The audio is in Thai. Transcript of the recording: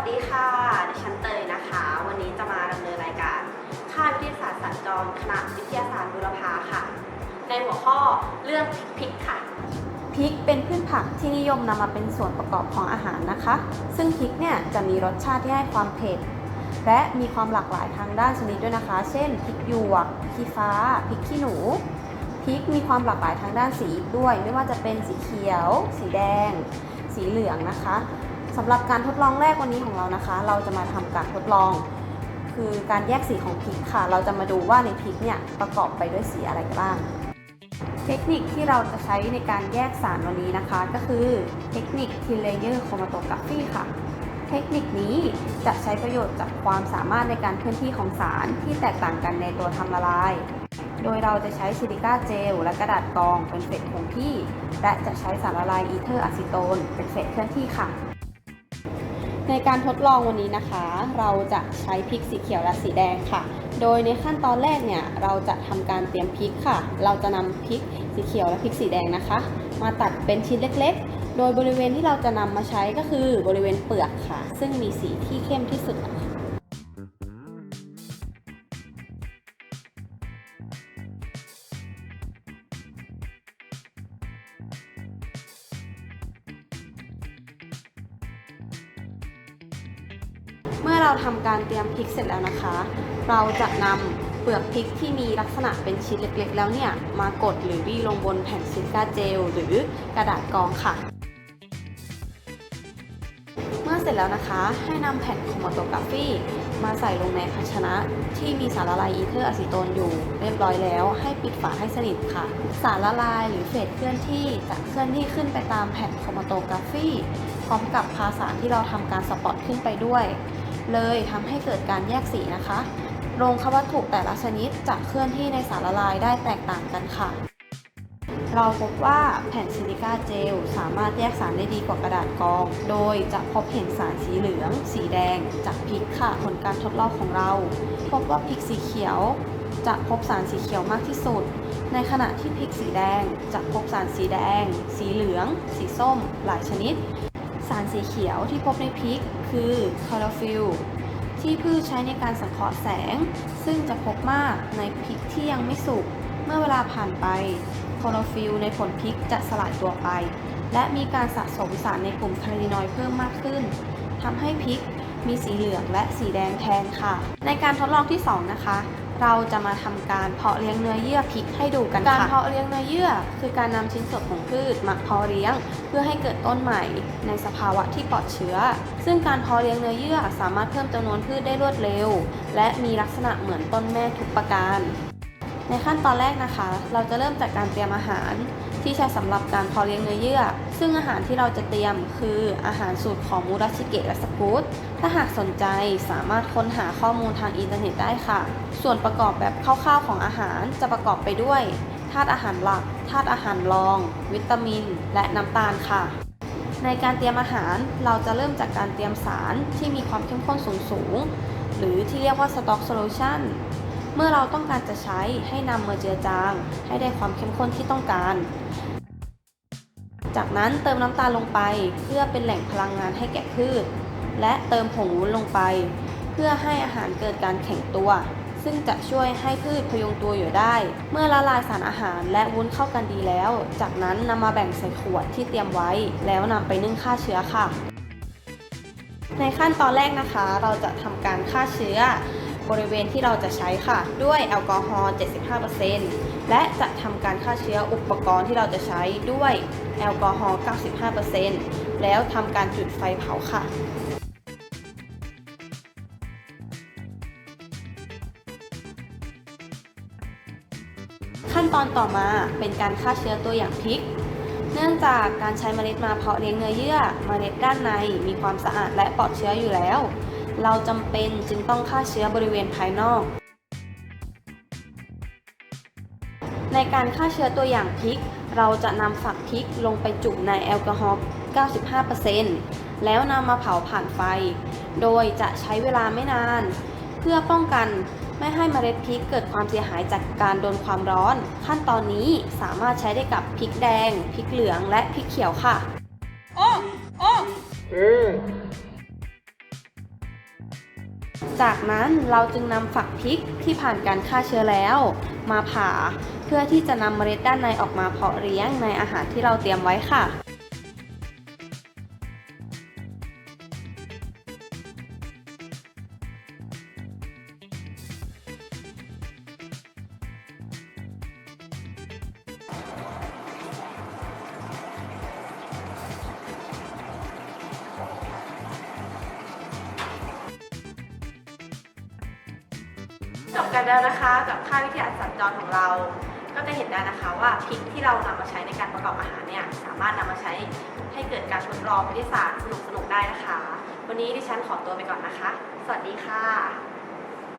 วัสดีค่ะ ดิฉันเตยนะคะ วันนี้จะมาดำเนินรายการค่ายวิทยาศาสตร์สัญจรคณะวิทยาศาสตร์บุรพาค่ะ ในหัวข้อเรื่องพริกค่ะ พริกเป็นพืชผักที่นิยมนำมาเป็นส่วนประกอบของอาหารนะคะ ซึ่งพริกเนี่ยจะมีรสชาติที่ให้ความเผ็ด และมีความหลากหลายทางด้านชนิดด้วยนะคะ เช่นพริกหยวกพริกฟ้าพริกขี้หนู พริกมีความหลากหลายทางด้านสีด้วย ไม่ว่าจะเป็นสีเขียว สีแดง สีเหลืองนะคะ สำหรับการทดลองแรกวันนี้ของเรานะคะ เราจะมาทำการทดลอง คือการแยกสีของพริกค่ะ เราจะมาดูว่าในพริกเนี่ยประกอบไปด้วยสีอะไรบ้าง เทคนิคที่เราจะใช้ในการแยกสารวันนี้นะคะ ก็คือเทคนิค t ีเลเยอร์โครมาโตกราฟีค่ะ เทคนิคนี้จะใช้ประโยชน์จากความสามารถในการเคลื่อนที่ของสารที่แตกต่างกันในตัวทำละลายโดยเราจะใช้ซิลิก้าเจลและกระดาษกรองเป็นเฟสคงที่ และจะใช้สารละลายอีเทอร์อะซิโตนเป็นเฟสเคลื่อนที่ค่ะ ในการทดลองวันนี้นะคะ เราจะใช้พริกสีเขียวและสีแดงค่ะ โดยในขั้นตอนแรกเนี่ยเราจะทำการเตรียมพริกค่ะ เราจะนำพริกสีเขียวและพริกสีแดงนะคะ มาตัดเป็นชิ้นเล็กๆ โดยบริเวณที่เราจะนำมาใช้ก็คือบริเวณเปลือกค่ะ ซึ่งมีสีที่เข้มที่สุดค่ะ อเราทำการเตรียมพริกเสร็จแล้วนะคะ เราจะนำเปลือกพริกที่มีลักษณะเป็นชิ้นเล็กๆ แล้วเนี่ย มากดหรือบี้ลงบนแผ่นซิลิกาเจล หรือกระดาษกรองค่ะ เมื่อเสร็จแล้วนะคะ ให้นำแผ่นโครมาโตกราฟีมาใส่ลงในภาชนะที่มีสารละลายอีเทอร์อะซิโตนอยู่เรียบร้อยแล้ว ให้ปิดฝาให้สนิทค่ะ สารละลายหรือเฟสเคลื่อนที่จะเคลื่อนที่ขึ้นไปตามแผ่นโครมาโตกราฟีพร้อมกับพาสารที่เราทำการสปอตขึ้นไปด้วย เลยทำให้เกิดการแยกสีนะคะโรงควัตถุแต่ละชนิดจะเคลื่อนที่ในสารละลายได้แตกต่างกันค่ะ เราพบว่าแผ่นซิลิก้าเจลสามารถแยกสารได้ดีกว่ากระดาษกรอง โดยจะพบเห็นสารสีเหลือง สีแดง จากพริกค่ะผลการทดลองของเรา พบว่าพริกสีเขียว จะพบสารสีเขียวมากที่สุด ในขณะที่พริกสีแดงจะพบสารสีแดง สีเหลือง สีส้ม หลายชนิดารสีเขียวที่พบในพริก คือคลอโรฟิลที่พืชใช้ในการสังเคราะห์แสง ซึ่งจะพบมากในพริกที่ยังไม่สุก เมื่อเวลาผ่านไปคลอโรฟิลในผลพริกจะสลายตัวไป และมีการสะสมสารในกลุ่มคาร์ดินอยเพิ่มมากขึ้นทำให้พริกมีสีเหลืองและสีแดงแทนค่ะ ในการทดลองที่ 2 นะคะ เราจะมาทำการเพาะเลี้ยงเนื้อเยื่อพริกให้ดูกันค่ะ การเพาะเลี้ยงเนื้อเยื่อ คือการนำชิ้นส่วนของพืชมาเพาะเลี้ยง เพื่อให้เกิดต้นใหม่ในสภาวะที่ปลอดเชื้อ ซึ่งการเพาะเลี้ยงเนื้อเยื่อสามารถเพิ่มจำนวนพืชได้รวดเร็ว และมีลักษณะเหมือนต้นแม่ทุกประการ ในขั้นตอนแรกนะคะ เราจะเริ่มจากการเตรียมอาหาร ที่ใช้สำหรับการเพาะเลี้ยงเนื้อเยื่อ ซึ่งอาหารที่เราจะเตรียมคืออาหารสูตรของมูราชิเกะและสกูตถ้าหากสนใจสามารถค้นหาข้อมูลทางอินเทอร์เน็ตได้ค่ะ ส่วนประกอบแบบคร่าวๆของอาหารจะประกอบไปด้วยธาตุอาหารหลักธาตุอาหารรอง วิตามิน และน้ำตาลค่ะ ในการเตรียมอาหารเราจะเริ่มจากการเตรียมสารที่มีความเข้มข้นสูงๆหรือที่เรียกว่า stock solution เมื่อเราต้องการจะใช้ให้นำมาเจือจาง ให้ได้ความเข้มข้นที่ต้องการ จากนั้นเติมน้ำตาลลงไปเพื่อเป็นแหล่งพลังงานให้แก่พืช และเติมผงวุ้นลงไป เพื่อให้อาหารเกิดการแข็งตัว ซึ่งจะช่วยให้พืชพยุงตัวอยู่ได้ เมื่อละลายสารอาหารและวุ้นเข้ากันดีแล้ว จากนั้นนำมาแบ่งใส่ขวดที่เตรียมไว้ แล้วนำไปนึ่งฆ่าเชื้อค่ะในขั้นตอนแรกนะคะ เราจะทำการฆ่าเชื้อ บริเวณที่เราจะใช้ค่ะ ด้วยแอลกอฮอล์75%และจะทำการฆ่าเชื้ออุปกรณ์ที่เราจะใช้ด้วยแอลกอฮอล์95%แล้วทำการจุดไฟเผาค่ะขั้นตอนต่อมาเป็นการฆ่าเชื้อตัวอย่างพริก เนื่องจากการใช้เมล็ดมาเพาะเลี้ยงเนื้อเยื่อ เมล็ดด้านในมีความสะอาดและปลอดเชื้ออยู่แล้ว เราจำเป็นจึงต้องฆ่าเชื้อบริเวณภายนอก ในการฆ่าเชื้อตัวอย่างพริก เราจะนำฝักพริกลงไปจุ่มในแอลกอฮอล์ 95%แล้วนำมาเผาผ่านไฟ โดยจะใช้เวลาไม่นาน เพื่อป้องกันไม่ให้เมล็ดพริกเกิดความเสียหายจากการโดนความร้อน ขั้นตอนนี้สามารถใช้ได้กับพริกแดง พริกเหลืองและพริกเขียวค่ะ โอ้ โอ้เออ จากนั้นเราจึงนำฝักพริกที่ผ่านการฆ่าเชื้อแล้ว มาผ่าเพื่อที่จะนำเมล็ดด้านในออกมาเพาะเลี้ยงในอาหารที่เราเตรียมไว้ค่ะ จบกันแล้วนะคะกับค่าวิทยาศาสตร์จรของเรา ก็จะเห็นได้นะคะว่าพริกที่เรานำมาใช้ในการประกอบอาหารเนี่ยสามารถนำมาใช้ให้เกิดการทดลองวิทยาศาสตร์สนุกๆได้นะคะ วันนี้ดิฉันขอตัวไปก่อนนะคะ สวัสดีค่ะ